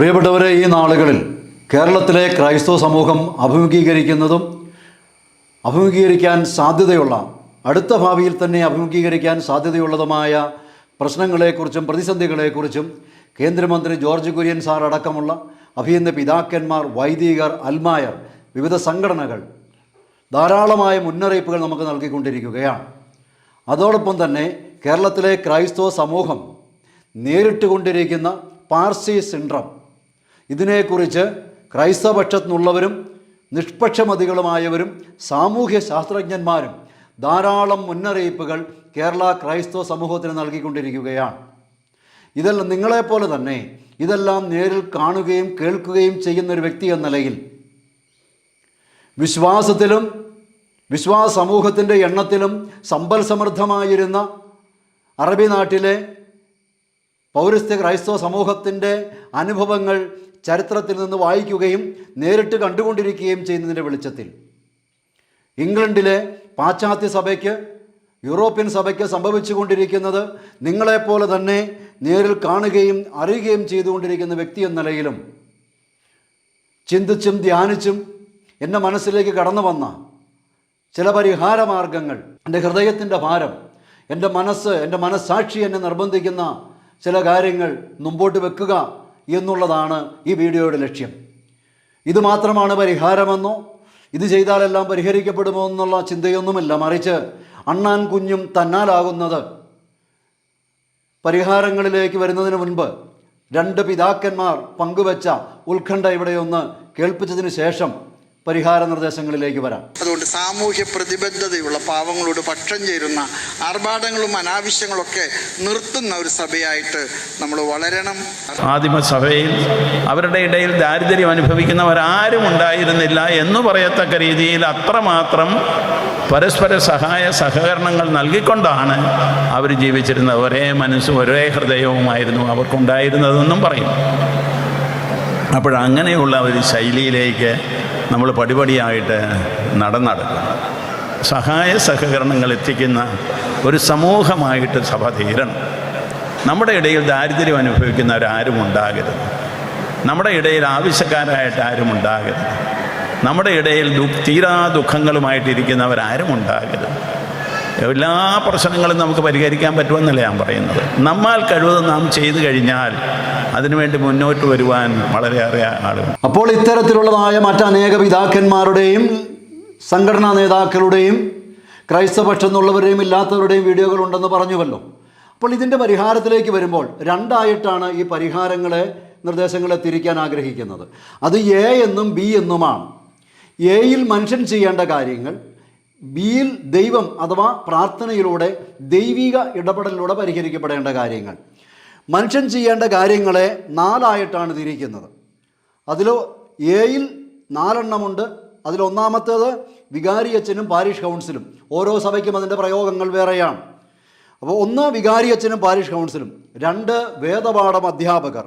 പ്രിയപ്പെട്ടവരെ ഈ നാളുകളിൽ കേരളത്തിലെ ക്രൈസ്തവ സമൂഹം അഭിമുഖീകരിക്കുന്നതും അഭിമുഖീകരിക്കാൻ സാധ്യതയുള്ള അടുത്ത ഭാവിയിൽ തന്നെ അഭിമുഖീകരിക്കാൻ സാധ്യതയുള്ളതുമായ പ്രശ്നങ്ങളെക്കുറിച്ചും പ്രതിസന്ധികളെക്കുറിച്ചും കേന്ദ്രമന്ത്രി ജോർജ് കുര്യൻ സാർ അടക്കമുള്ള അഭിയന്ന പിതാക്കന്മാർ വൈദികർ അൽമായർ വിവിധ സംഘടനകൾ ധാരാളമായ മുന്നറിയിപ്പുകൾ നമുക്ക് നൽകിക്കൊണ്ടിരിക്കുകയാണ്. അതോടൊപ്പം തന്നെ കേരളത്തിലെ ക്രൈസ്തവ സമൂഹം നേരിട്ടുകൊണ്ടിരിക്കുന്ന പാർസി സിൻഡ്രം ഇതിനെക്കുറിച്ച് ക്രൈസ്തവ പക്ഷത്തുനിന്നുള്ളവരും നിഷ്പക്ഷമതികളുമായവരും സാമൂഹ്യ ശാസ്ത്രജ്ഞന്മാരും ധാരാളം മുന്നറിയിപ്പുകൾ കേരള ക്രൈസ്തവ സമൂഹത്തിന് നൽകിക്കൊണ്ടിരിക്കുകയാണ്. ഇതെല്ലാം നിങ്ങളെപ്പോലെ തന്നെ ഇതെല്ലാം നേരിൽ കാണുകയും കേൾക്കുകയും ചെയ്യുന്ന ഒരു വ്യക്തി എന്ന നിലയിൽ വിശ്വാസത്തിലും വിശ്വാസ സമൂഹത്തിന്റെ എണ്ണത്തിലും സമ്പൽ സമൃദ്ധമായിരുന്ന അറബി നാട്ടിലെ പൗരസ്ത്യ ക്രൈസ്തവ സമൂഹത്തിന്റെ അനുഭവങ്ങൾ ചരിത്രത്തിൽ നിന്ന് വായിക്കുകയും നേരിട്ട് കണ്ടുകൊണ്ടിരിക്കുകയും ചെയ്യുന്നതിന്റെ വെളിച്ചത്തിൽ. ഇംഗ്ലണ്ടിലെ പാശ്ചാത്യ സഭയ്ക്ക് യൂറോപ്യൻ സഭയ്ക്ക് സംഭവിച്ചുകൊണ്ടിരിക്കുന്നത് നിങ്ങളെപ്പോലെ തന്നെ നേരിൽ കാണുകയും അറിയുകയും ചെയ്തുകൊണ്ടിരിക്കുന്ന വ്യക്തി എന്ന നിലയിലും ചിന്തിച്ചും ധ്യാനിച്ചും എന്റെ മനസ്സിലേക്ക് കടന്നു വന്ന ചില പരിഹാര മാർഗങ്ങൾ എന്റെ ഹൃദയത്തിന്റെ ഭാരം എന്റെ മനസ്സ് എന്റെ മനസ്സാക്ഷി എന്നെ നിർബന്ധിക്കുന്ന ചില കാര്യങ്ങൾ മുമ്പോട്ട് വെക്കുക എന്നുള്ളതാണ് ഈ വീഡിയോയുടെ ലക്ഷ്യം. ഇത് മാത്രമാണ് പരിഹാരമെന്നോ ഇത് ചെയ്താലെല്ലാം പരിഹരിക്കപ്പെടുമോ എന്നുള്ള ചിന്തയൊന്നുമില്ല. മറിച്ച് അണ്ണാൻ കുഞ്ഞും തന്നാലാകുന്നത്. പരിഹാരങ്ങളിലേക്ക് വരുന്നതിന് മുൻപ് രണ്ട് പിതാക്കന്മാർ പങ്കുവച്ച ഉത്കണ്ഠ ഇവിടെയൊന്ന് കേൾപ്പിച്ചതിന് ശേഷം പരിഹാര നിർദ്ദേശങ്ങളിലേക്ക് വരാം. അതുകൊണ്ട് സാമൂഹ്യ പ്രതിബദ്ധതയുള്ള പാവങ്ങളോട് പക്ഷം ചേരുന്ന ആർഭാടങ്ങളും അനാവശ്യങ്ങളൊക്കെ നിർത്തുന്ന ഒരു സഭയായിട്ട് നമ്മൾ വളരണം. ആദിമസഭയിൽ അവരുടെ ഇടയിൽ ദാരിദ്ര്യം അനുഭവിക്കുന്നവരാരും ഉണ്ടായിരുന്നില്ല എന്ന് പറയത്തക്ക രീതിയിൽ അത്രമാത്രം പരസ്പര സഹായ സഹകരണങ്ങൾ നൽകിക്കൊണ്ടാണ് അവർ ജീവിച്ചിരുന്നത്. ഒരേ മനസ്സും ഒരേ ഹൃദയവുമായിരുന്നു അവർക്കുണ്ടായിരുന്നതെന്നും പറയും. അപ്പോഴങ്ങനെയുള്ള ഒരു ശൈലിയിലേക്ക് നമ്മൾ പടിപടിയായിട്ട് നടന്നടക്കണം സഹായ സഹകരണങ്ങൾ എത്തിക്കുന്ന ഒരു സമൂഹമായിട്ട് സഭ തീരണം. നമ്മുടെ ഇടയിൽ ദാരിദ്ര്യം അനുഭവിക്കുന്നവരാരും ഉണ്ടാകരുത്. നമ്മുടെ ഇടയിൽ ആവശ്യക്കാരായിട്ട് ആരും ഉണ്ടാകരുത്. നമ്മുടെ ഇടയിൽ തീരാ ദുഃഖങ്ങളുമായിട്ടിരിക്കുന്നവരാരും ഉണ്ടാകരുത്. എല്ലാ പ്രശ്നങ്ങളും നമുക്ക് പരിഹരിക്കാൻ പറ്റുമെന്നല്ല ഞാൻ പറയുന്നത്. നമ്മാൽ കഴിവത് നാം ചെയ്തു കഴിഞ്ഞാൽ അതിനുവേണ്ടി മുന്നോട്ട് വരുവാൻ വളരെയേറെ ആളുകൾ. അപ്പോൾ ഇത്തരത്തിലുള്ളതായ മറ്റനേക പിതാക്കന്മാരുടെയും സംഘടനാ നേതാക്കളുടെയും ക്രൈസ്തപക്ഷം എന്നുള്ളവരുടെയും ഇല്ലാത്തവരുടെയും വീഡിയോകൾ ഉണ്ടെന്ന് പറഞ്ഞുവല്ലോ. അപ്പോൾ ഇതിന്റെ പരിഹാരത്തിലേക്ക് വരുമ്പോൾ രണ്ടായിട്ടാണ് ഈ പരിഹാരങ്ങളെ നിർദ്ദേശങ്ങളെ തിരിക്കാൻ ആഗ്രഹിക്കുന്നത്. അത് എ എന്നും ബി എന്നുമാണ്. എയിൽ മനുഷ്യൻ ചെയ്യേണ്ട കാര്യങ്ങൾ ബിയിൽ ദൈവം അഥവാ പ്രാർത്ഥനയിലൂടെ ദൈവിക ഇടപെടലിലൂടെ പരിഹരിക്കപ്പെടേണ്ട കാര്യങ്ങൾ. മനുഷ്യൻ ചെയ്യേണ്ട കാര്യങ്ങളെ നാലായിട്ടാണ് തിരിക്കുന്നത്. അതിൽ എയിൽ നാലെണ്ണമുണ്ട്. അതിലൊന്നാമത്തേത് വികാരി അച്ഛനും പാരിഷ് കൗൺസിലും. ഓരോ സഭയ്ക്കും അതിന്റെ പ്രയോഗങ്ങൾ വേറെയാണ്. അപ്പോൾ ഒന്ന് വികാരി അച്ഛനും പാരിഷ് കൗൺസിലും. രണ്ട് വേദപാഠം അധ്യാപകർ.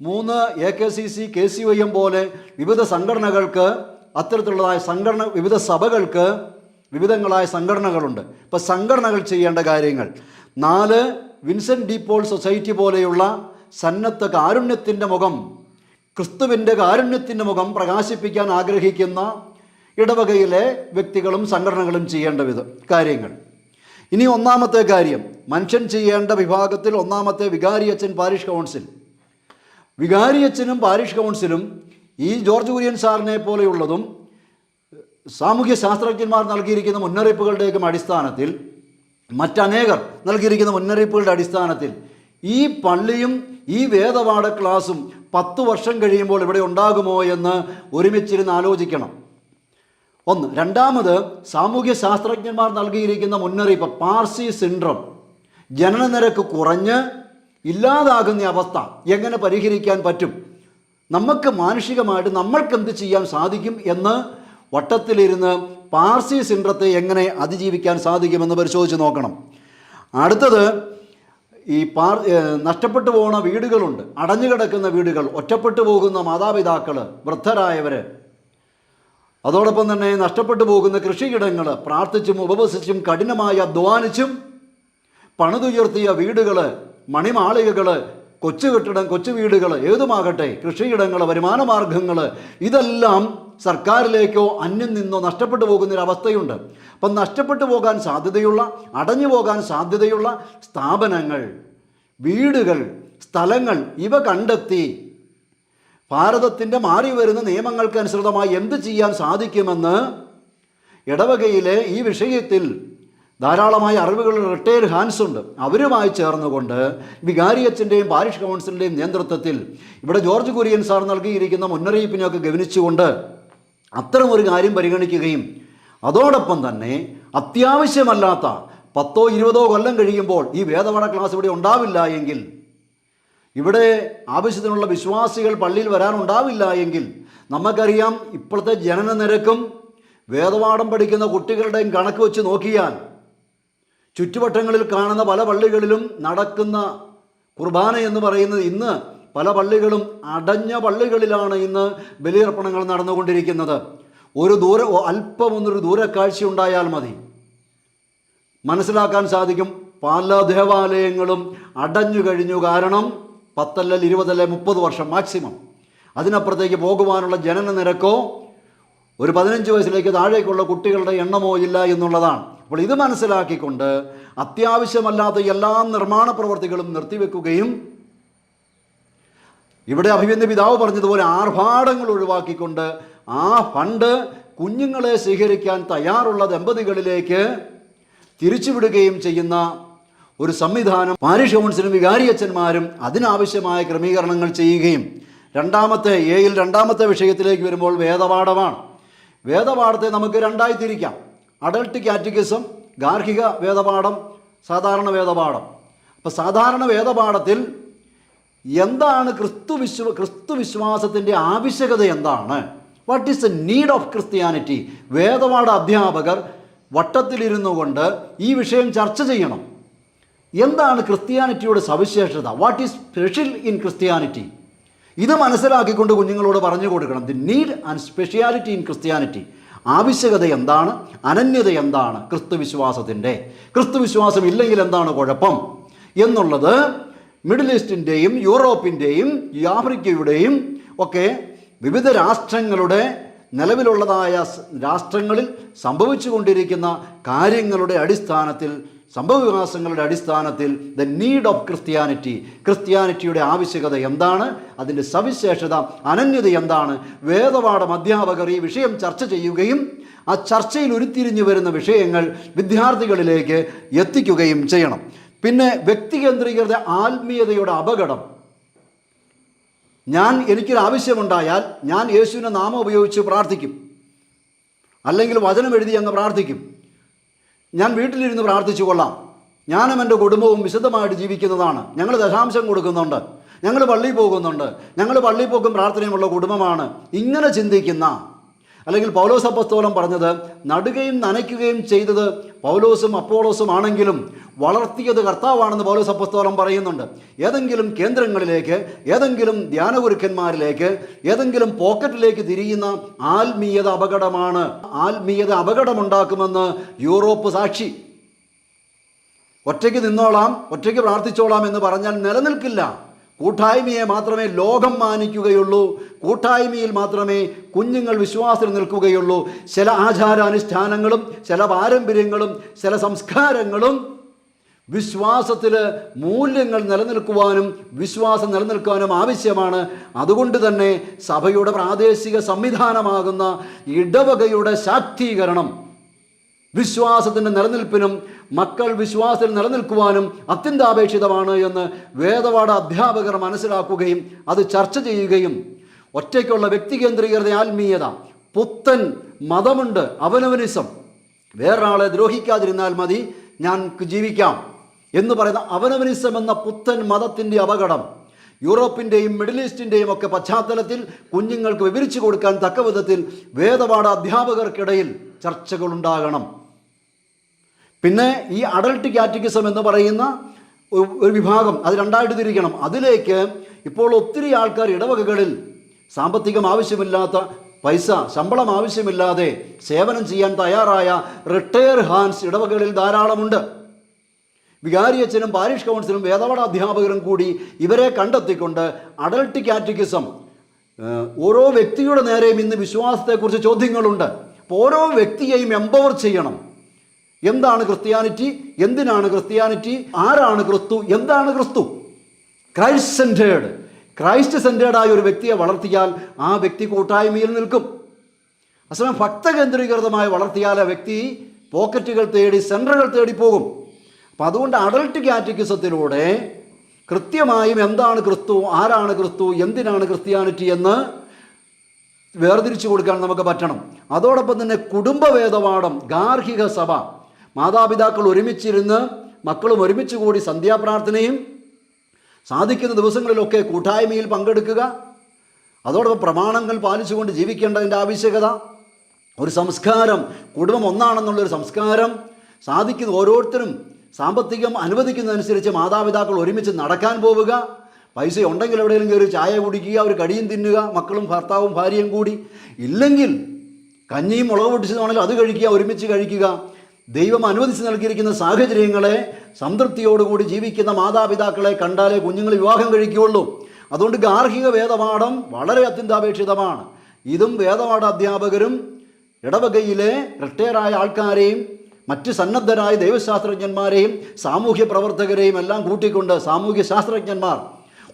മൂന്ന് A K C C K C O M പോലെ വിവിധ സംഘടനകൾക്ക് അത്തരത്തിലുള്ളതായ സംഘടന വിവിധ സഭകൾക്ക് വിവിധങ്ങളായ സംഘടനകളുണ്ട്. ഇപ്പോൾ സംഘടനകൾ ചെയ്യേണ്ട കാര്യങ്ങൾ. നാല് വിൻസെന്റ് ഡീപോൾ സൊസൈറ്റി പോലെയുള്ള സന്നദ്ധ കാരുണ്യത്തിന്റെ മുഖം ക്രിസ്തുവിന്റെ കാരുണ്യത്തിന്റെ മുഖം പ്രകാശിപ്പിക്കാൻ ആഗ്രഹിക്കുന്ന ഇടവകയിലെ വ്യക്തികളും സംഘടനകളും ചെയ്യേണ്ട വിധ കാര്യങ്ങൾ. ഇനി ഒന്നാമത്തെ കാര്യം. മനുഷ്യൻ ചെയ്യേണ്ട വിഭാഗത്തിൽ ഒന്നാമത്തെ വികാരി അച്ഛൻ പാരിഷ് കൗൺസിൽ. വികാരി അച്ഛനും പാരിഷ് കൗൺസിലും ഈ ജോർജ് കുര്യൻ സാറിനെ പോലെയുള്ളതും സാമൂഹ്യ ശാസ്ത്രജ്ഞന്മാർ നൽകിയിരിക്കുന്ന മുന്നറിയിപ്പുകളുടെയൊക്കെ അടിസ്ഥാനത്തിൽ മറ്റനേകർ നൽകിയിരിക്കുന്ന മുന്നറിയിപ്പുകളുടെ അടിസ്ഥാനത്തിൽ ഈ പള്ളിയും ഈ വേദപാഠ ക്ലാസും പത്ത് വർഷം കഴിയുമ്പോൾ ഇവിടെ ഉണ്ടാകുമോ എന്ന് ഒരുമിച്ചിരുന്ന് ആലോചിക്കണം. ഒന്ന്. രണ്ടാമത് സാമൂഹ്യ ശാസ്ത്രജ്ഞന്മാർ നൽകിയിരിക്കുന്ന മുന്നറിയിപ്പ് പാർസി സിൻഡ്രം. ജനന നിരക്ക് കുറഞ്ഞ് ഇല്ലാതാകുന്ന അവസ്ഥ എങ്ങനെ പരിഹരിക്കാൻ പറ്റും? നമുക്ക് മാനുഷികമായിട്ട് നമ്മൾക്ക് എന്ത് ചെയ്യാൻ സാധിക്കും എന്ന് വട്ടത്തിലിരുന്ന് പാർസി സിൻഡ്രത്തെ എങ്ങനെ അതിജീവിക്കാൻ സാധിക്കുമെന്ന് പരിശോധിച്ച് നോക്കണം. അടുത്തത് ഈ പാർ നഷ്ടപ്പെട്ടു പോകുന്ന വീടുകളുണ്ട്. അടഞ്ഞു കിടക്കുന്ന വീടുകൾ ഒറ്റപ്പെട്ടു പോകുന്ന മാതാപിതാക്കൾ വൃദ്ധരായവർ അതോടൊപ്പം തന്നെ നഷ്ടപ്പെട്ടു പോകുന്ന കൃഷിയിടങ്ങൾ പ്രാർത്ഥിച്ചും ഉപവസിച്ചും കഠിനമായി അധ്വാനിച്ചും പണിതുയർത്തിയ വീടുകൾ മണിമാളികകൾ കൊച്ചു കെട്ടിടം കൊച്ചു വീടുകൾ ഏതുമാകട്ടെ കൃഷിയിടങ്ങൾ വരുമാന മാർഗങ്ങൾ ഇതെല്ലാം സർക്കാരിലേക്കോ അന്യം നിന്നോ നഷ്ടപ്പെട്ടു പോകുന്നൊരവസ്ഥയുണ്ട്. അപ്പം നഷ്ടപ്പെട്ടു പോകാൻ സാധ്യതയുള്ള അടഞ്ഞു പോകാൻ സാധ്യതയുള്ള സ്ഥാപനങ്ങൾ വീടുകൾ സ്ഥലങ്ങൾ ഇവ കണ്ടെത്തി ഭാരതത്തിന്റെ മാറി വരുന്ന നിയമങ്ങൾക്കനുസൃതമായി എന്ത് ചെയ്യാൻ സാധിക്കുമെന്ന് ഇടവകയിലെ ഈ വിഷയത്തിൽ ധാരാളമായ അറിവുകൾ റിട്ടയർഡ് ഹാൻസ് ഉണ്ട്. അവരുമായി ചേർന്നുകൊണ്ട് വികാരിയച്ചന്റെയും പാരിഷ് കൗൺസിലിന്റെയും നേതൃത്വത്തിൽ ഇവിടെ ജോർജ് കുര്യൻ സാർ നൽകിയിരിക്കുന്ന മുന്നറിയിപ്പിനെയൊക്കെ ഗവനിച്ചുകൊണ്ട് അത്തരം ഒരു കാര്യം പരിഗണിക്കുകയും അതോടൊപ്പം തന്നെ അത്യാവശ്യമല്ലാത്ത പത്തോ ഇരുപതോ കൊല്ലം കഴിയുമ്പോൾ ഈ വേദപാഠ ക്ലാസ് ഇവിടെ ഉണ്ടാവില്ല എങ്കിൽ ഇവിടെ ആവശ്യത്തിനുള്ള വിശ്വാസികൾ പള്ളിയിൽ വരാനുണ്ടാവില്ല എങ്കിൽ നമുക്കറിയാം ഇപ്പോഴത്തെ ജനന നിരക്കും വേദപാഠം പഠിക്കുന്ന കുട്ടികളുടെയും കണക്ക് വെച്ച് നോക്കിയാൽ ചുറ്റുവട്ടങ്ങളിൽ കാണുന്ന പല പള്ളികളിലും നടക്കുന്ന കുർബാന എന്ന് പറയുന്നത് ഇന്ന് പല പള്ളികളും അടഞ്ഞ പള്ളികളിലാണ് ഇന്ന് ബലിയർപ്പണങ്ങൾ നടന്നുകൊണ്ടിരിക്കുന്നത്. ഒരു ദൂര അല്പം ഒന്നൊരു ദൂരക്കാഴ്ച ഉണ്ടായാൽ മതി. മനസ്സിലാക്കാൻ സാധിക്കും പല ദേവാലയങ്ങളും അടഞ്ഞു കഴിഞ്ഞു കാരണം പത്തല്ല ഇരുപതല്ല മുപ്പത് വർഷം മാക്സിമം. അതിനപ്പുറത്തേക്ക് പോകുവാനുള്ള ജനന നിരക്കോ ഒരു പതിനഞ്ച് വയസ്സിലേക്ക് താഴേക്കുള്ള കുട്ടികളുടെ എണ്ണമോ ഇല്ല എന്നുള്ളതാണ്. അപ്പോൾ ഇത് മനസ്സിലാക്കിക്കൊണ്ട് അത്യാവശ്യമല്ലാത്ത എല്ലാ നിർമ്മാണ പ്രവർത്തികളും നിർത്തിവെക്കുകയും ഇവിടെ അഭിമന്യ പിതാവ് പറഞ്ഞതുപോലെ ആർഭാടങ്ങൾ ഒഴിവാക്കിക്കൊണ്ട് ആ ഫണ്ട് കുഞ്ഞുങ്ങളെ സ്വീകരിക്കാൻ തയ്യാറുള്ള ദമ്പതികളിലേക്ക് തിരിച്ചുവിടുകയും ചെയ്യുന്ന ഒരു സംവിധാനം പാരിഷ് കൗൺസിലും വികാരിയച്ഛന്മാരും അതിനാവശ്യമായ ക്രമീകരണങ്ങൾ ചെയ്യുകയും രണ്ടാമത്തെ എയിൽ രണ്ടാമത്തെ വിഷയത്തിലേക്ക് വരുമ്പോൾ വേദപാഠമാണ്. വേദപാഠത്തെ നമുക്ക് രണ്ടായി തിരിക്കാം. അഡൾട്ട് കാറ്റഗിസം ഗാർഹിക വേദപാഠം സാധാരണ വേദപാഠം. അപ്പോൾ സാധാരണ വേദപാഠത്തിൽ എന്താണ് ക്രിസ്തു വിശ്വ ക്രിസ്തു വിശ്വാസത്തിന്റെ ആവശ്യകത എന്താണ്? What is the need of Christianity വേദപാഠ അധ്യാപകർ വട്ടത്തിലിരുന്നു കൊണ്ട് ഈ വിഷയം ചർച്ച ചെയ്യണം. എന്താണ് ക്രിസ്ത്യാനിറ്റിയുടെ സവിശേഷത? What is special in Christianity ഇത് മനസ്സിലാക്കിക്കൊണ്ട് കുഞ്ഞുങ്ങളോട് പറഞ്ഞു കൊടുക്കണം. The need and speciality in Christianity ആവശ്യകത എന്താണ്? അനന്യത എന്താണ് ക്രിസ്തു ക്രിസ്തുവിശ്വാസം ക്രിസ്തു വിശ്വാസം ഇല്ലെങ്കിൽ എന്താണ് കുഴപ്പം? എന്നുള്ളത് മിഡിൽ ഈസ്റ്റിന്റെയും യൂറോപ്പിന്റെയും ആഫ്രിക്കയുടെയും ഒക്കെ വിവിധ രാഷ്ട്രങ്ങളുടെ നിലവിലുള്ളതായ രാഷ്ട്രങ്ങളിൽ സംഭവിച്ചു കൊണ്ടിരിക്കുന്ന കാര്യങ്ങളുടെ അടിസ്ഥാനത്തിൽ സംഭവവികാസങ്ങളുടെ അടിസ്ഥാനത്തിൽ ദ നീഡ് ഓഫ് ക്രിസ്ത്യാനിറ്റി ക്രിസ്ത്യാനിറ്റിയുടെ ആവശ്യകത എന്താണ് അതിന്റെ സവിശേഷത അനന്യത എന്താണ് വേദപാഠം അധ്യാപകർ ഈ വിഷയം ചർച്ച ചെയ്യുകയും ആ ചർച്ചയിൽ ഉരുത്തിരിഞ്ഞു വരുന്ന വിഷയങ്ങൾ വിദ്യാർത്ഥികളിലേക്ക് എത്തിക്കുകയും ചെയ്യണം. പിന്നെ വ്യക്തി കേന്ദ്രീകൃത ആത്മീയതയുടെ അപകടം. ഞാൻ എനിക്കൊരു ആവശ്യമുണ്ടായാൽ ഞാൻ യേശുവിന്റെ നാമം ഉപയോഗിച്ച് പ്രാർത്ഥിക്കും. അല്ലെങ്കിൽ വചനം എഴുതി അങ്ങ് പ്രാർത്ഥിക്കും. ഞാൻ വീട്ടിലിരുന്ന് പ്രാർത്ഥിച്ചു കൊള്ളാം. ഞാനും എന്റെ കുടുംബവും വിശദമായിട്ട് ജീവിക്കുന്നതാണ്. ഞങ്ങൾ ദശാംശം കൊടുക്കുന്നുണ്ട്. ഞങ്ങൾ പള്ളിയിൽ പോകുന്നുണ്ട്. ഞങ്ങൾ പള്ളിയിൽ പോക്കും പ്രാർത്ഥനയുമുള്ള കുടുംബമാണ്. ഇങ്ങനെ ചിന്തിക്കുന്ന അല്ലെങ്കിൽ പൗലോസ് അപ്പസ്തോലം പറഞ്ഞത് നടുകയും നനയ്ക്കുകയും ചെയ്തത് പൗലോസും അപ്പോളോസും ആണെങ്കിലും വളർത്തിയത് കർത്താവാണെന്ന് പൗലോസ് അപ്പസ്തോലം പറയുന്നുണ്ട്. ഏതെങ്കിലും കേന്ദ്രങ്ങളിലേക്ക് ഏതെങ്കിലും ധ്യാനഗുരുക്കന്മാരിലേക്ക് ഏതെങ്കിലും പോക്കറ്റിലേക്ക് തിരിയുന്ന ആത്മീയത അപകടമാണ്. ആത്മീയത അപകടമുണ്ടാക്കുമെന്ന് യൂറോപ്പ് സാക്ഷി. ഒറ്റയ്ക്ക് നിന്നോളാം ഒറ്റയ്ക്ക് പ്രാർത്ഥിച്ചോളാം എന്ന് പറഞ്ഞാൽ നിലനിൽക്കില്ല. കൂട്ടായ്മയെ മാത്രമേ ലോകം മാനിക്കുകയുള്ളൂ. കൂട്ടായ്മയിൽ മാത്രമേ കുഞ്ഞുങ്ങൾ വിശ്വാസത്തിൽ നിൽക്കുകയുള്ളൂ. ചില ആചാരാനുഷ്ഠാനങ്ങളും ചില പാരമ്പര്യങ്ങളും ചില സംസ്കാരങ്ങളും വിശ്വാസത്തിൽ മൂല്യങ്ങൾ നിലനിൽക്കുവാനും വിശ്വാസം നിലനിൽക്കുവാനും ആവശ്യമാണ്. അതുകൊണ്ട് തന്നെ സഭയുടെ പ്രാദേശിക സംവിധാനമാകുന്ന ഇടവകയുടെ ശാക്തീകരണം വിശ്വാസത്തിന്റെ നിലനിൽപ്പിനും മക്കൾ വിശ്വാസത്തിൽ നിലനിൽക്കുവാനും അത്യന്താപേക്ഷിതമാണ് എന്ന് വേദപാഠ അധ്യാപകർ മനസ്സിലാക്കുകയും അത് ചർച്ച ചെയ്യുകയും ഒറ്റയ്ക്കുള്ള വ്യക്തി കേന്ദ്രീകൃത ആത്മീയത പുത്തൻ മതമുണ്ട് അവനവനിസം. വേറൊരാളെ ദ്രോഹിക്കാതിരുന്നാൽ മതി ഞാൻ ജീവിക്കാം എന്ന് പറയുന്ന അവനവനിസം എന്ന പുത്തൻ മതത്തിന്റെ അപകടം. യൂറോപ്പിന്റെയും മിഡിൽ ഈസ്റ്റിന്റെയും ഒക്കെ പശ്ചാത്തലത്തിൽ കുഞ്ഞുങ്ങൾക്ക് വിവരിച്ചു കൊടുക്കാൻ തക്ക വിധത്തിൽ വേദപാഠ അധ്യാപകർക്കിടയിൽ ചർച്ചകളുണ്ടാകണം. പിന്നെ ഈ അഡൾട്ട് കാറ്റഗിസം എന്ന് പറയുന്ന ഒരു വിഭാഗം അത് രണ്ടായിട്ട് തിരിക്കണം. അതിലേക്ക് ഇപ്പോൾ ഒത്തിരി ആൾക്കാർ ഇടവകകളിൽ സാമ്പത്തികം ആവശ്യമില്ലാത്ത പൈസ ശമ്പളം ആവശ്യമില്ലാതെ സേവനം ചെയ്യാൻ തയ്യാറായ റിട്ടയർ ഹാൻസ് ഇടവകകളിൽ ധാരാളമുണ്ട്. വികാരിയച്ഛനും പാരിഷ് കൗൺസിലും വേദവട അധ്യാപകരും കൂടി ഇവരെ കണ്ടെത്തിക്കൊണ്ട് അഡൽട്ട് കാറ്റഗിസം ഓരോ വ്യക്തിയുടെ നേരെയും ഇന്ന് വിശ്വാസത്തെക്കുറിച്ച് ചോദ്യങ്ങളുണ്ട്. അപ്പോൾ ഓരോ വ്യക്തിയെയും എംപവർ ചെയ്യണം. എന്താണ് ക്രിസ്ത്യാനിറ്റി? എന്തിനാണ് ക്രിസ്ത്യാനിറ്റി? ആരാണ് ക്രിസ്തു? എന്താണ് ക്രിസ്തു? ക്രൈസ്റ്റ് സെന്റേഡ് ക്രൈസ്റ്റ് സെന്റേഡായ ഒരു വ്യക്തിയെ വളർത്തിയാൽ ആ വ്യക്തി കൂട്ടായ്മയിൽ നിൽക്കും. അസമയം ഭക്തകേന്ദ്രീകൃതമായി വളർത്തിയാൽ ആ വ്യക്തി പോക്കറ്റുകൾ തേടി സെന്ററുകൾ തേടി പോകും. അപ്പം അതുകൊണ്ട് അഡൾട്ട് കാറ്റഗിസത്തിലൂടെ കൃത്യമായും എന്താണ് ക്രിസ്തു ആരാണ് ക്രിസ്തു എന്തിനാണ് ക്രിസ്ത്യാനിറ്റി എന്ന് വേർതിരിച്ചു കൊടുക്കാൻ നമുക്ക് പറ്റണം. അതോടൊപ്പം തന്നെ കുടുംബവേദപാഠം ഗാർഹിക സഭ. മാതാപിതാക്കൾ ഒരുമിച്ചിരുന്ന് മക്കളും ഒരുമിച്ച് കൂടി സന്ധ്യാപ്രാർത്ഥനയും സാധിക്കുന്ന ദിവസങ്ങളിലൊക്കെ കൂട്ടായ്മയിൽ പങ്കെടുക്കുക. അതോടൊപ്പം പ്രമാണങ്ങൾ പാലിച്ചുകൊണ്ട് ജീവിക്കേണ്ടതിന്റെ ആവശ്യകത. ഒരു സംസ്കാരം കുടുംബം ഒന്നാണെന്നുള്ളൊരു സംസ്കാരം സാധിക്കുന്ന ഓരോരുത്തരും സാമ്പത്തികം അനുവദിക്കുന്നതനുസരിച്ച് മാതാപിതാക്കൾ ഒരുമിച്ച് നടക്കാൻ പോവുക. പൈസ ഉണ്ടെങ്കിൽ എവിടെയെങ്കിലും കയറി ചായ കുടിക്കുക ഒരു കടിയും തിന്നുക മക്കളും ഭർത്താവും ഭാര്യയും കൂടി. ഇല്ലെങ്കിൽ കഞ്ഞിയും മുളക് പൊട്ടിച്ചതാണെങ്കിൽ അത് കഴിക്കുക ഒരുമിച്ച് കഴിക്കുക. ദൈവം അനുവദിച്ച് നൽകിയിരിക്കുന്ന സാഹചര്യങ്ങളെ സംതൃപ്തിയോടുകൂടി ജീവിക്കുന്ന മാതാപിതാക്കളെ കണ്ടാലേ കുഞ്ഞുങ്ങൾ വിവാഹം കഴിക്കുകയുള്ളൂ. അതുകൊണ്ട് ഗാർഹിക വേദപാഠം വളരെ അത്യന്താപേക്ഷിതമാണ്. ഇതും വേദപാഠ അധ്യാപകരും ഇടവകയിലെ റിട്ടയറായ ആൾക്കാരെയും മറ്റ് സന്നദ്ധരായ ദൈവശാസ്ത്രജ്ഞന്മാരെയും സാമൂഹ്യ പ്രവർത്തകരെയും എല്ലാം കൂട്ടിക്കൊണ്ട് സാമൂഹ്യ ശാസ്ത്രജ്ഞന്മാർ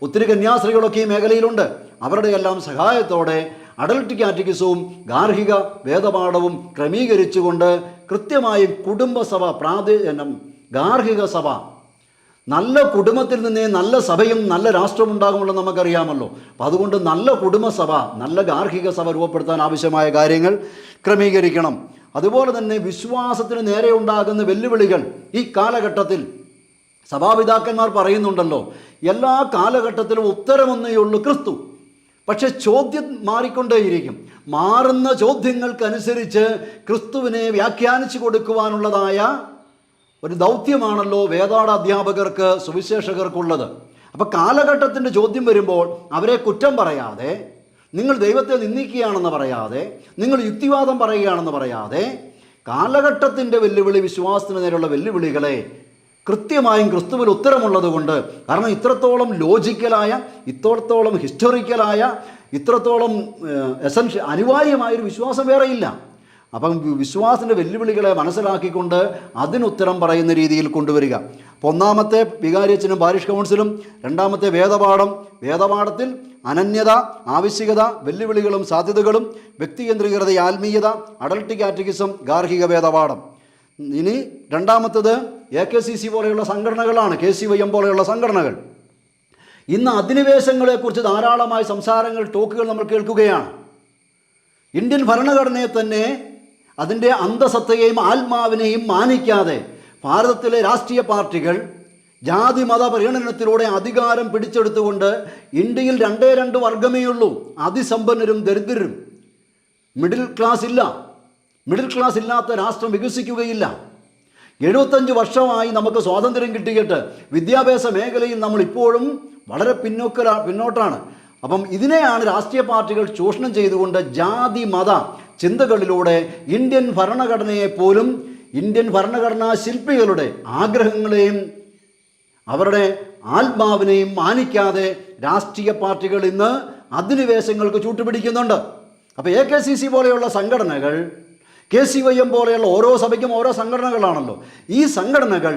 ഒത്തിരി കന്യാസ്ത്രീകളൊക്കെ ഈ മേഖലയിലുണ്ട്. അവരുടെയെല്ലാം സഹായത്തോടെ അഡൽട്ട് കാറ്റഗിസവും ഗാർഹിക വേദപാഠവും ക്രമീകരിച്ചുകൊണ്ട് കൃത്യമായും കുടുംബസഭ പ്രാദേശിക ഗാർഹിക സഭ. നല്ല കുടുംബത്തിൽ നിന്നേ നല്ല സഭയും നല്ല രാഷ്ട്രവും ഉണ്ടാകുമല്ലോ നമുക്കറിയാമല്ലോ. അപ്പം അതുകൊണ്ട് നല്ല കുടുംബസഭ നല്ല ഗാർഹിക സഭ രൂപപ്പെടുത്താൻ ആവശ്യമായ കാര്യങ്ങൾ ക്രമീകരിക്കണം. അതുപോലെ തന്നെ വിശ്വാസത്തിന് നേരെ ഉണ്ടാകുന്ന വെല്ലുവിളികൾ ഈ കാലഘട്ടത്തിൽ. സഭാപിതാക്കന്മാർ പറയുന്നുണ്ടല്ലോ എല്ലാ കാലഘട്ടത്തിലും ഉത്തരമൊന്നേയുള്ളൂ ക്രിസ്തു. പക്ഷേ ചോദ്യം മാറിക്കൊണ്ടേയിരിക്കും. മാറുന്ന ചോദ്യങ്ങൾക്കനുസരിച്ച് ക്രിസ്തുവിനെ വ്യാഖ്യാനിച്ചു കൊടുക്കുവാനുള്ളതായ ഒരു ദൗത്യമാണല്ലോ വേദാട അധ്യാപകർക്ക് സുവിശേഷകർക്കുള്ളത്. അപ്പോൾ കാലഘട്ടത്തിന്റെ ചോദ്യം വരുമ്പോൾ അവരെ കുറ്റം പറയാതെ നിങ്ങൾ ദൈവത്തെ നിന്ദിക്കുകയാണെന്ന് പറയാതെ നിങ്ങൾ യുക്തിവാദം പറയുകയാണെന്ന് പറയാതെ കാലഘട്ടത്തിന്റെ വെല്ലുവിളി വിശ്വാസത്തിന് നേരെയുള്ള വെല്ലുവിളികളെ കൃത്യമായും ക്രിസ്തുവിൽ ഉത്തരമുള്ളതുകൊണ്ട് കാരണം ഇത്രത്തോളം ലോജിക്കലായ ഇത്രത്തോളം ഹിസ്റ്റോറിക്കലായ ഇത്രത്തോളം എസൻഷ്യ അനിവാര്യമായൊരു വിശ്വാസം വേറെയില്ല. അപ്പം വിശ്വാസത്തിന്റെ വെല്ലുവിളികളെ മനസ്സിലാക്കിക്കൊണ്ട് അതിനുത്തരം പറയുന്ന രീതിയിൽ കൊണ്ടുവരിക. അപ്പോൾ ഒന്നാമത്തെ വികാരിയച്ഛനും പാരിഷ് കൗൺസിലും രണ്ടാമത്തെ വേദപാഠം വേദപാഠത്തിൽ അനന്യത ആവശ്യകത വെല്ലുവിളികളും സാധ്യതകളും വ്യക്തികേന്ദ്രീകൃത ആത്മീയത അഡൽട്ട് കാറ്റഗിസം ഗാർഹിക വേദപാഠം. ഇനി രണ്ടാമത്തത് എ കെ സി സി പോലെയുള്ള സംഘടനകളാണ് കെ സി വൈ എം പോലെയുള്ള സംഘടനകൾ. ഇന്ന് അധിനിവേശങ്ങളെക്കുറിച്ച് ധാരാളമായ സംസാരങ്ങൾ ടോക്കുകൾ നമ്മൾ കേൾക്കുകയാണ്. ഇന്ത്യൻ ഭരണഘടനയെ തന്നെ അതിന്റെ അന്തസത്തയെയും ആത്മാവിനെയും മാനിക്കാതെ ഭാരതത്തിലെ രാഷ്ട്രീയ പാർട്ടികൾ ജാതി മത പരിഗണനത്തിലൂടെ അധികാരം പിടിച്ചെടുത്തുകൊണ്ട് ഇന്ത്യയിൽ രണ്ടേ രണ്ട് വർഗമേ ഉള്ളൂ. അതിസമ്പന്നരും ദരിദ്രരും. മിഡിൽ ക്ലാസ് ഇല്ല. മിഡിൽ ക്ലാസ് ഇല്ലാത്ത രാഷ്ട്രം വികസിക്കുകയില്ല. എഴുപത്തഞ്ച് വർഷമായി നമുക്ക് സ്വാതന്ത്ര്യം കിട്ടിയിട്ട് വിദ്യാഭ്യാസ മേഖലയിൽ നമ്മൾ ഇപ്പോഴും വളരെ പിന്നോക്ക പിന്നോട്ടാണ്. അപ്പം ഇതിനെയാണ് രാഷ്ട്രീയ പാർട്ടികൾ ചൂഷണം ചെയ്തുകൊണ്ട് ജാതി മത ചിന്തകളിലൂടെ ഇന്ത്യൻ ഭരണഘടനയെ പോലും ഇന്ത്യൻ ഭരണഘടനാ ശില്പികളുടെ ആഗ്രഹങ്ങളെയും അവരുടെ ആത്മാവിനെയും മാനിക്കാതെ രാഷ്ട്രീയ പാർട്ടികൾ ഇന്ന് അധിനിവേശങ്ങൾക്ക് ചൂട്ടുപിടിക്കുന്നുണ്ട്. അപ്പോൾ എ കെ സി സി പോലെയുള്ള സംഘടനകൾ കെ സി വൈ എം പോലെയുള്ള ഓരോ സഭയ്ക്കും ഓരോ സംഘടനകളാണല്ലോ. ഈ സംഘടനകൾ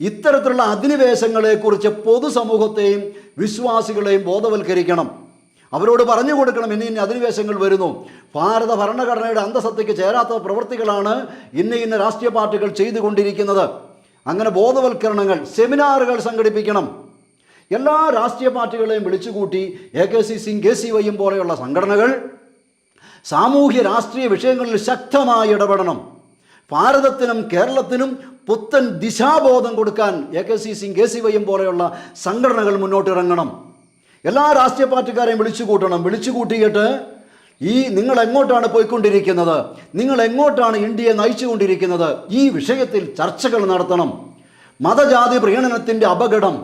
ഇത്തരത്തിലുള്ള അധിനിവേശങ്ങളെക്കുറിച്ച് പൊതുസമൂഹത്തെയും വിശ്വാസികളെയും ബോധവൽക്കരിക്കണം. അവരോട് പറഞ്ഞു കൊടുക്കണം ഇന്ന ഇന്ന അധിനിവേശങ്ങൾ വരുന്നു. ഭാരത ഭരണഘടനയുടെ അന്തസത്തയ്ക്ക് ചേരാത്ത പ്രവൃത്തികളാണ് ഇന്ന ഇന്ന രാഷ്ട്രീയ പാർട്ടികൾ ചെയ്തുകൊണ്ടിരിക്കുന്നത്. അങ്ങനെ ബോധവൽക്കരണങ്ങൾ സെമിനാറുകൾ സംഘടിപ്പിക്കണം. എല്ലാ രാഷ്ട്രീയ പാർട്ടികളെയും വിളിച്ചുകൂട്ടി എ കെ സി സിംഗ് കെ സി വൈയും പോലെയുള്ള സംഘടനകൾ സാമൂഹ്യ രാഷ്ട്രീയ വിഷയങ്ങളിൽ ശക്തമായി ഇടപെടണം. ഭാരതത്തിനും കേരളത്തിനും പുത്തൻ ദിശാബോധം കൊടുക്കാൻ എ കെ സി സിംഗ് കെ സി വൈയും പോലെയുള്ള സംഘടനകൾ മുന്നോട്ടിറങ്ങണം. എല്ലാ രാഷ്ട്രീയ പാർട്ടിക്കാരെയും വിളിച്ചു കൂട്ടണം വിളിച്ചു കൂട്ടിയിട്ട് ഈ നിങ്ങൾ എങ്ങോട്ടാണ് പോയിക്കൊണ്ടിരിക്കുന്നത്? നിങ്ങൾ എങ്ങോട്ടാണ് ഇന്ത്യയെ നയിച്ചുകൊണ്ടിരിക്കുന്നത്? ഈ വിഷയത്തിൽ ചർച്ചകൾ നടത്തണം. മതജാതി പ്രീണനത്തിന്റെ അപകടം.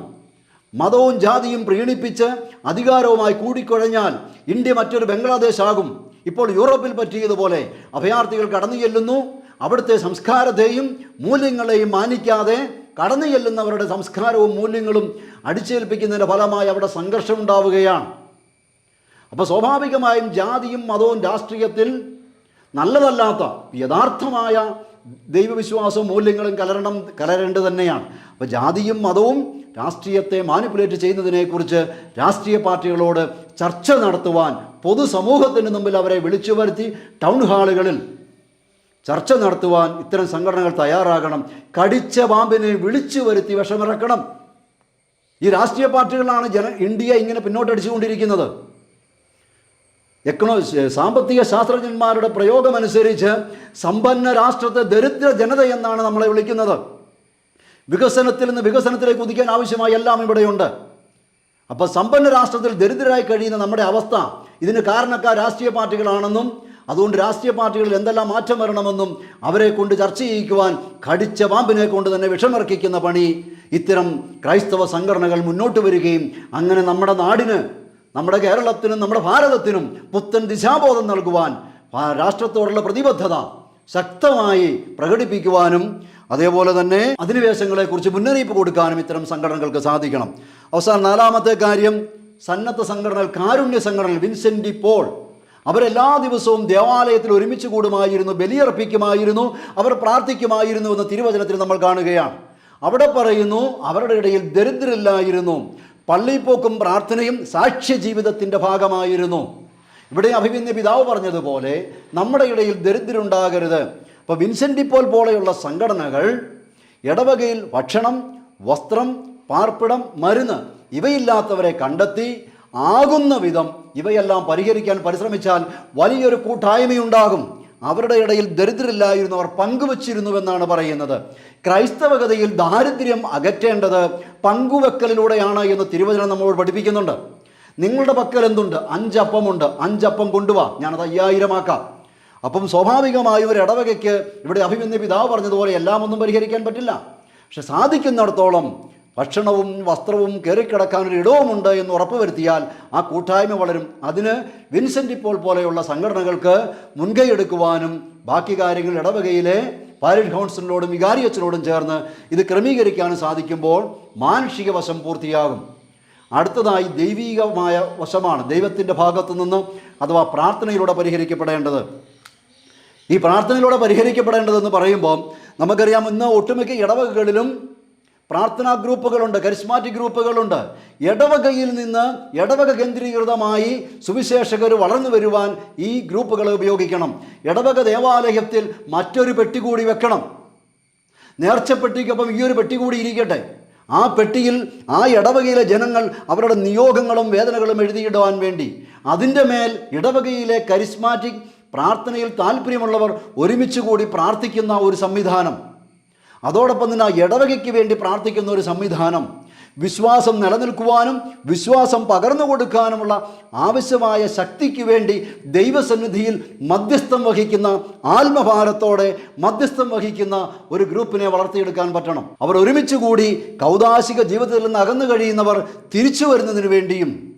മതവും ജാതിയും പ്രീണിപ്പിച്ച് അധികാരവുമായി കൂടിക്കുഴഞ്ഞാൽ ഇന്ത്യ മറ്റൊരു ബംഗ്ലാദേശ് ആകും ഇപ്പോൾ യൂറോപ്പിൽ പറ്റിയതുപോലെ അഭയാർത്ഥികൾ കടന്നു ചെല്ലുന്നു. അവിടുത്തെ സംസ്കാരത്തെയും മൂല്യങ്ങളെയും മാനിക്കാതെ കടന്നു ചെല്ലുന്നവരുടെ സംസ്കാരവും മൂല്യങ്ങളും അടിച്ചേൽപ്പിക്കുന്നതിന്റെ ഫലമായി അവിടെ സംഘർഷം ഉണ്ടാവുകയാണ്. അപ്പോൾ സ്വാഭാവികമായും ജാതിയും മതവും രാഷ്ട്രീയത്തിൽ നല്ലതല്ലാത്ത യഥാർത്ഥമായ ദൈവവിശ്വാസവും മൂല്യങ്ങളും കലരണം കലരേണ്ടത് തന്നെയാണ്. അപ്പോൾ ജാതിയും മതവും രാഷ്ട്രീയത്തെ മാനിപ്പുലേറ്റ് ചെയ്യുന്നതിനെക്കുറിച്ച് രാഷ്ട്രീയ പാർട്ടികളോട് ചർച്ച നടത്തുവാൻ പൊതുസമൂഹത്തിന് മുമ്പിൽ അവരെ വിളിച്ചു വരുത്തി ടൗൺ ഹാളുകളിൽ ചർച്ച നടത്തുവാൻ ഇത്തരം സംഘടനകൾ തയ്യാറാകണം. കടിച്ച പാമ്പിനെ വിളിച്ചു വരുത്തി വിഷമിറക്കണം. ഈ രാഷ്ട്രീയ പാർട്ടികളാണ് ജന ഇന്ത്യ ഇങ്ങനെ പിന്നോട്ടടിച്ചുകൊണ്ടിരിക്കുന്നത്. എക്കണോ സാമ്പത്തിക ശാസ്ത്രജ്ഞന്മാരുടെ പ്രയോഗമനുസരിച്ച് സമ്പന്ന രാഷ്ട്രത്തെ ദരിദ്ര ജനത എന്നാണ് നമ്മളെ വിളിക്കുന്നത്. വികസനത്തിൽ നിന്ന് വികസനത്തിലേക്ക് ഉദിക്കാൻ ആവശ്യമായ എല്ലാം ഇവിടെയുണ്ട്. അപ്പോൾ സമ്പന്ന രാഷ്ട്രത്തിൽ ദരിദ്രരായി കഴിയുന്ന നമ്മുടെ അവസ്ഥ ഇതിന് കാരണക്കാർ രാഷ്ട്രീയ പാർട്ടികളാണെന്നും അതുകൊണ്ട് രാഷ്ട്രീയ പാർട്ടികളിൽ എന്തെല്ലാം മാറ്റം വരണമെന്നും അവരെ കൊണ്ട് ചർച്ച ചെയ്യിക്കുവാൻ കടിച്ച പാമ്പിനെ കൊണ്ട് തന്നെ വിഷമിറക്കിക്കുന്ന പണി ഇത്തരം ക്രൈസ്തവ സംഘടനകൾ മുന്നോട്ട് വരികയും അങ്ങനെ നമ്മുടെ നാടിന് നമ്മുടെ കേരളത്തിനും നമ്മുടെ ഭാരതത്തിനും പുത്തൻ ദിശാബോധം നൽകുവാൻ രാഷ്ട്രത്തോടുള്ള പ്രതിബദ്ധത ശക്തമായി പ്രകടിപ്പിക്കുവാനും അതേപോലെ തന്നെ അധിനിവേശങ്ങളെക്കുറിച്ച് മുന്നറിയിപ്പ് കൊടുക്കാനും ഇത്തരം സംഘടനകൾക്ക് സാധിക്കണം. അവസാനം നാലാമത്തെ കാര്യം സന്നദ്ധ സംഘടനകൾ കാരുണ്യ സംഘടനകൾ വിൻസെന്റി പോൾ അവരെല്ലാ ദിവസവും ദേവാലയത്തിൽ ഒരുമിച്ച് കൂടുമായിരുന്നു ബലിയർപ്പിക്കുമായിരുന്നു അവർ പ്രാർത്ഥിക്കുമായിരുന്നു എന്ന് തിരുവചനത്തിൽ നമ്മൾ കാണുകയാണ്. അവിടെ പറയുന്നു അവരുടെ ഇടയിൽ ദരിദ്രരില്ലായിരുന്നു പള്ളിപ്പോക്കും പ്രാർത്ഥനയും സാക്ഷ്യ ജീവിതത്തിന്റെ ഭാഗമായിരുന്നു. ഇവിടെ അഭിമന്യ പിതാവ് പറഞ്ഞതുപോലെ നമ്മുടെ ഇടയിൽ ദരിദ്രരുണ്ടാകരുത്. അപ്പോൾ വിൻസെന്റ് പോൾ പോലെയുള്ള സംഘടനകൾ ഇടവകയിൽ ഭക്ഷണം വസ്ത്രം പാർപ്പിടം മരുന്ന് ഇവയില്ലാത്തവരെ കണ്ടെത്തി ആകുന്ന വിധം ഇവയെല്ലാം പരിഹരിക്കാൻ പരിശ്രമിച്ചാൽ വലിയൊരു കൂട്ടായ്മയുണ്ടാകും. അവരുടെ ഇടയിൽ ദരിദ്രരില്ലായിരുന്നു അവർ പങ്കുവച്ചിരുന്നുവെന്നാണ് പറയുന്നത്. ക്രൈസ്തവഗതയിൽ ദാരിദ്ര്യം അകറ്റേണ്ടത് പങ്കുവെക്കലിലൂടെയാണ് എന്ന് തിരുവചനം നമ്മളോട് പഠിപ്പിക്കുന്നുണ്ട്. നിങ്ങളുടെ പക്കൽ എന്തുണ്ട്? അഞ്ചപ്പമുണ്ട്. അഞ്ചപ്പം കൊണ്ടുവാ. ഞാനത് അയ്യായിരമാക്കാം അപ്പം സ്വാഭാവികമായി ഒരു ഇടവകയ്ക്ക് ഇവിടെ അഭിമന്യ പിതാവ് പറഞ്ഞതുപോലെ എല്ലാം ഒന്നും പരിഹരിക്കാൻ പറ്റില്ല. പക്ഷെ സാധിക്കുന്നിടത്തോളം ഭക്ഷണവും വസ്ത്രവും കയറിക്കിടക്കാനൊരു ഇടവുമുണ്ട് എന്ന് ഉറപ്പുവരുത്തിയാൽ ആ കൂട്ടായ്മ വളരും. അതിന് വിൻസെന്റ് ഇപ്പോൾ പോലെയുള്ള സംഘടനകൾക്ക് മുൻകൈ എടുക്കുവാനും ബാക്കി കാര്യങ്ങൾ ഇടവകയിലെ പാരിഷ് കൗൺസിലിനോടും വികാരിയച്ചനോടും ചേർന്ന് ഇത് ക്രമീകരിക്കാനും സാധിക്കുമ്പോൾ മാനുഷിക വശം പൂർത്തിയാകും. അടുത്തതായി ദൈവീകമായ വശമാണ് ദൈവത്തിന്റെ ഭാഗത്തു നിന്ന് അഥവാ പ്രാർത്ഥനയിലൂടെ പരിഹരിക്കപ്പെടേണ്ടത്. ഈ പ്രാർത്ഥനയിലൂടെ പരിഹരിക്കപ്പെടേണ്ടതെന്ന് പറയുമ്പോൾ നമുക്കറിയാം ഇന്ന് ഒട്ടുമിക്ക ഇടവകകളിലും പ്രാർത്ഥനാ ഗ്രൂപ്പുകളുണ്ട് കരിസ്മാറ്റിക് ഗ്രൂപ്പുകളുണ്ട്. ഇടവകയിൽ നിന്ന് ഇടവക കേന്ദ്രീകൃതമായി സുവിശേഷകർ വളർന്നു വരുവാൻ ഈ ഗ്രൂപ്പുകളെ ഉപയോഗിക്കണം. ഇടവക ദേവാലയത്തിൽ മറ്റൊരു പെട്ടി കൂടി വെക്കണം. നേർച്ചപ്പെട്ടിക്കൊപ്പം ഈ ഒരു പെട്ടി കൂടി ഇരിക്കട്ടെ. ആ പെട്ടിയിൽ ആ ഇടവകയിലെ ജനങ്ങൾ അവരുടെ നിയോഗങ്ങളും വേദനകളും എഴുതിയിടുവാൻ വേണ്ടി. അതിന്റെ മേൽ ഇടവകയിലെ കരിസ്മാറ്റിക് പ്രാർത്ഥനയിൽ താല്പര്യമുള്ളവർ ഒരുമിച്ച് കൂടി പ്രാർത്ഥിക്കുന്ന ഒരു സംവിധാനം. അതോടൊപ്പം തന്നെ ആ ഇടവകയ്ക്ക് വേണ്ടി പ്രാർത്ഥിക്കുന്ന ഒരു സംവിധാനം വിശ്വാസം നിലനിൽക്കുവാനും വിശ്വാസം പകർന്നു കൊടുക്കാനുമുള്ള ആവശ്യമായ ശക്തിക്ക് വേണ്ടി ദൈവസന്നിധിയിൽ മധ്യസ്ഥം വഹിക്കുന്ന ആത്മഭാരത്തോടെ മധ്യസ്ഥം വഹിക്കുന്ന ഒരു ഗ്രൂപ്പിനെ വളർത്തിയെടുക്കാൻ പറ്റണം. അവർ ഒരുമിച്ച് കൂടി കൗതാശിക ജീവിതത്തിൽ നിന്ന് അകന്നു കഴിയുന്നവർ തിരിച്ചു വരുന്നതിന് വേണ്ടിയും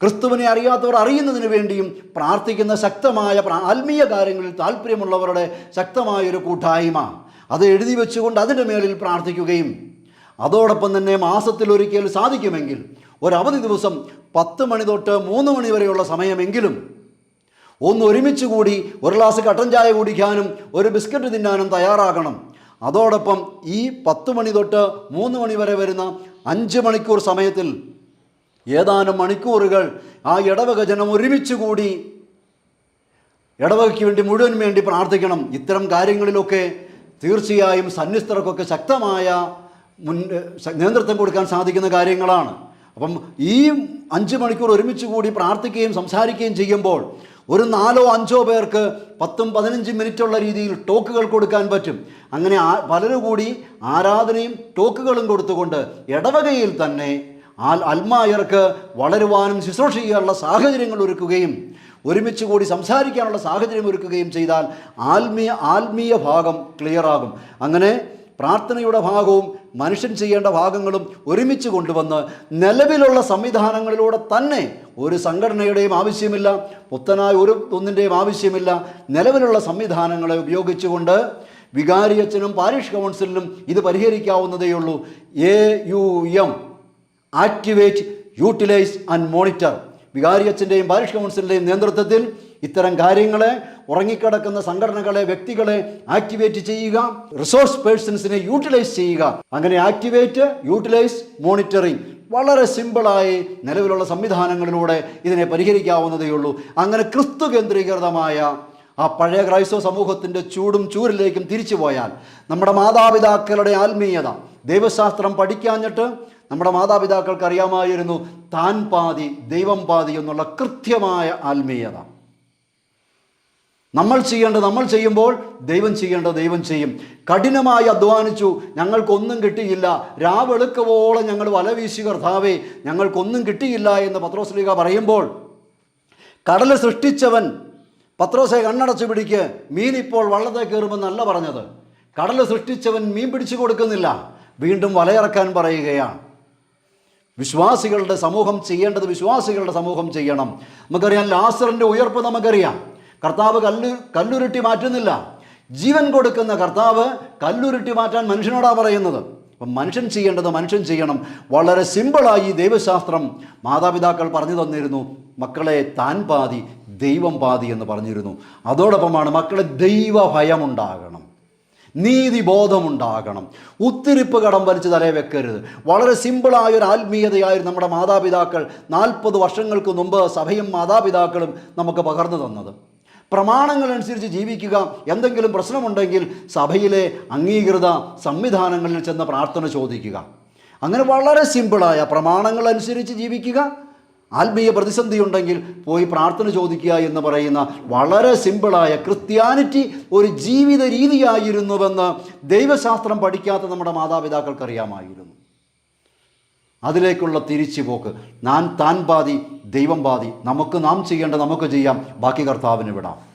ക്രിസ്തുവിനെ അറിയാത്തവർ അറിയുന്നതിന് വേണ്ടിയും പ്രാർത്ഥിക്കുന്ന ശക്തമായ ആത്മീയ കാര്യങ്ങളിൽ താല്പര്യമുള്ളവരുടെ ശക്തമായൊരു കൂട്ടായ്മ. അത് എഴുതി വെച്ചുകൊണ്ട് അതിന്റെ മേളിൽ പ്രാർത്ഥിക്കുകയും അതോടൊപ്പം തന്നെ മാസത്തിൽ ഒരിക്കൽ സാധിക്കുമെങ്കിൽ ഒരവധി ദിവസം പത്ത് മണി തൊട്ട് മൂന്ന് മണി വരെയുള്ള സമയമെങ്കിലും ഒന്ന് ഒരുമിച്ച് കൂടി ഒരു ഗ്ലാസ് കട്ടൻ ചായ കുടിക്കാനും ഒരു ബിസ്ക്കറ്റ് തിന്നാനും തയ്യാറാകണം. അതോടൊപ്പം ഈ പത്ത് മണി തൊട്ട് മൂന്ന് മണി വരെ വരുന്ന അഞ്ച് മണിക്കൂർ സമയത്തിൽ ഏതാനും മണിക്കൂറുകൾ ആ ഇടവക ജനം ഒരുമിച്ച് കൂടി ഇടവകയ്ക്ക് വേണ്ടി മുഴുവൻ വേണ്ടി പ്രാർത്ഥിക്കണം. ഇത്തരം കാര്യങ്ങളിലൊക്കെ തീർച്ചയായും സന്യസ്തർക്കൊക്കെ ശക്തമായ മുൻ നേതൃത്വം കൊടുക്കാൻ സാധിക്കുന്ന കാര്യങ്ങളാണ്. അപ്പം ഈ അഞ്ച് മണിക്കൂർ ഒരുമിച്ച് കൂടി പ്രാർത്ഥിക്കുകയും സംസാരിക്കുകയും ചെയ്യുമ്പോൾ ഒരു നാലോ അഞ്ചോ പേർക്ക് പത്തും പതിനഞ്ചും മിനിറ്റുള്ള രീതിയിൽ ടോക്കുകൾ കൊടുക്കാൻ പറ്റും. അങ്ങനെ പലരും കൂടി ആരാധനയും ടോക്കുകളും കൊടുത്തുകൊണ്ട് ഇടവകയിൽ തന്നെ ആൽ അൽമായർക്ക് വളരുവാനും ശുശ്രൂഷ ചെയ്യാനുള്ള സാഹചര്യങ്ങൾ ഒരുക്കുകയും ഒരുമിച്ച് കൂടി സംസാരിക്കാനുള്ള സാഹചര്യം ഒരുക്കുകയും ചെയ്താൽ ആത്മീയ ആത്മീയ ഭാഗം ക്ലിയറാകും അങ്ങനെ പ്രാർത്ഥനയുടെ ഭാഗവും മനുഷ്യൻ ചെയ്യേണ്ട ഭാഗങ്ങളും ഒരുമിച്ച് കൊണ്ടുവന്ന് നിലവിലുള്ള സംവിധാനങ്ങളിലൂടെ തന്നെ ഒരു സംഘടനയുടെയും ആവശ്യമില്ല പുത്തനായ ഒരു ഒന്നിന്റെയും ആവശ്യമില്ല. നിലവിലുള്ള സംവിധാനങ്ങളെ ഉപയോഗിച്ചുകൊണ്ട് വികാരിയച്ഛനും പാരിഷ് കൗൺസിലിനും ഇത് പരിഹരിക്കാവുന്നതേയുള്ളൂ A U M activate utilise and monitor വികാരിയച്ഛന്റെയും parish കൗൺസിലിന്റെയും നേതൃത്വത്തിൽ ഇത്തരം കാര്യങ്ങളെ ഉറങ്ങിക്കിടക്കുന്ന സംഘടനകളെ വ്യക്തികളെ ആക്ടിവേറ്റ് ചെയ്യുക റിസോഴ്സ് പേഴ്സൺസിനെ യൂട്ടിലൈസ് ചെയ്യുക. അങ്ങനെ ആക്ടിവേറ്റ് യൂട്ടിലൈസ് മോണിറ്ററിങ് വളരെ സിമ്പിളായി നിലവിലുള്ള സംവിധാനങ്ങളിലൂടെ ഇതിനെ പരിഹരിക്കാവുന്നതേയുള്ളൂ അങ്ങനെ ക്രിസ്തു കേന്ദ്രീകൃതമായ ആ പഴയ ക്രൈസ്തവ സമൂഹത്തിന്റെ ചൂടും ചൂരിലേക്കും തിരിച്ചു പോയാൽ നമ്മുടെ മാതാപിതാക്കളുടെ ആത്മീയത ദൈവശാസ്ത്രം പഠിക്കാഞ്ഞിട്ട് നമ്മുടെ മാതാപിതാക്കൾക്ക് അറിയാമായിരുന്നു താൻ പാതി ദൈവം പാതി എന്നുള്ള കൃത്യമായ ആത്മീയത. നമ്മൾ ചെയ്യേണ്ടത് നമ്മൾ ചെയ്യുമ്പോൾ ദൈവം ചെയ്യേണ്ടത് ദൈവം ചെയ്യും. കഠിനമായി അധ്വാനിച്ചു ഞങ്ങൾക്കൊന്നും കിട്ടിയില്ല. രാവെളുക്കവോളം ഞങ്ങൾ വല വീശി കർത്താവേ ഞങ്ങൾക്കൊന്നും കിട്ടിയില്ല എന്ന് പത്രോസ്ലിക പറയുമ്പോൾ കടൽ സൃഷ്ടിച്ചവൻ പത്രോസെ കണ്ണടച്ചു പിടിക്ക് മീൻ ഇപ്പോൾ വള്ളത്തെ കയറുമെന്നല്ല പറഞ്ഞത്. കടൽ സൃഷ്ടിച്ചവൻ മീൻ പിടിച്ചു കൊടുക്കുന്നില്ല. വീണ്ടും വലയിറക്കാൻ പറയുകയാണ്. വിശ്വാസികളുടെ സമൂഹം ചെയ്യേണ്ടത് വിശ്വാസികളുടെ സമൂഹം ചെയ്യണം. നമുക്കറിയാം ലാസറിന്റെ ഉയർപ്പ് നമുക്കറിയാം. കർത്താവ് കല്ലു കല്ലുരുട്ടി മാറ്റുന്നില്ല. ജീവൻ കൊടുക്കുന്ന കർത്താവ് കല്ലുരുട്ടി മാറ്റാൻ മനുഷ്യനോടാണ് പറയുന്നത്. അപ്പം മനുഷ്യൻ ചെയ്യേണ്ടത് മനുഷ്യൻ ചെയ്യണം. വളരെ സിമ്പിളായി ദൈവശാസ്ത്രം മാതാപിതാക്കൾ പറഞ്ഞു തന്നിരുന്നു. മക്കളെ താൻ പാതി ദൈവം പാതി എന്ന് പറഞ്ഞിരുന്നു. അതോടൊപ്പമാണ് മക്കളെ ദൈവ ഭയമുണ്ടാകണം നീതിബോധമുണ്ടാകണം. ഉത്തിരിപ്പ് കടം വലിച്ചു തലേ വെക്കരുത് വളരെ സിമ്പിളായ ഒരു ആത്മീയതയായിരുന്നു നമ്മുടെ മാതാപിതാക്കൾ നാൽപ്പത് വർഷങ്ങൾക്ക് മുമ്പ് സഭയും മാതാപിതാക്കളും നമുക്ക് പകർന്നു തന്നത്. പ്രമാണങ്ങൾ അനുസരിച്ച് ജീവിക്കുക എന്തെങ്കിലും പ്രശ്നമുണ്ടെങ്കിൽ സഭയിലെ അംഗീകൃത സംവിധാനങ്ങളിൽ ചെന്ന് പ്രാർത്ഥന ചോദിക്കുക. അങ്ങനെ വളരെ സിമ്പിളായ പ്രമാണങ്ങൾ അനുസരിച്ച് ജീവിക്കുക ആത്മീയ പ്രതിസന്ധി ഉണ്ടെങ്കിൽ പോയി പ്രാർത്ഥന ചോദിക്കുക എന്ന് പറയുന്ന വളരെ സിമ്പിളായ ക്രിസ്ത്യാനിറ്റി ഒരു ജീവിത രീതിയായിരുന്നുവെന്ന് ദൈവശാസ്ത്രം പഠിക്കാത്ത നമ്മുടെ മാതാപിതാക്കൾക്ക് അറിയാമായിരുന്നു അതിലേക്കുള്ള തിരിച്ചുപോക്ക്. നാൻ താൻ പാതി ദൈവം പാതി. നമുക്ക് നാം ചെയ്യേണ്ട നമുക്ക് ചെയ്യാം. ബാക്കി കർത്താവിന് വിടാം.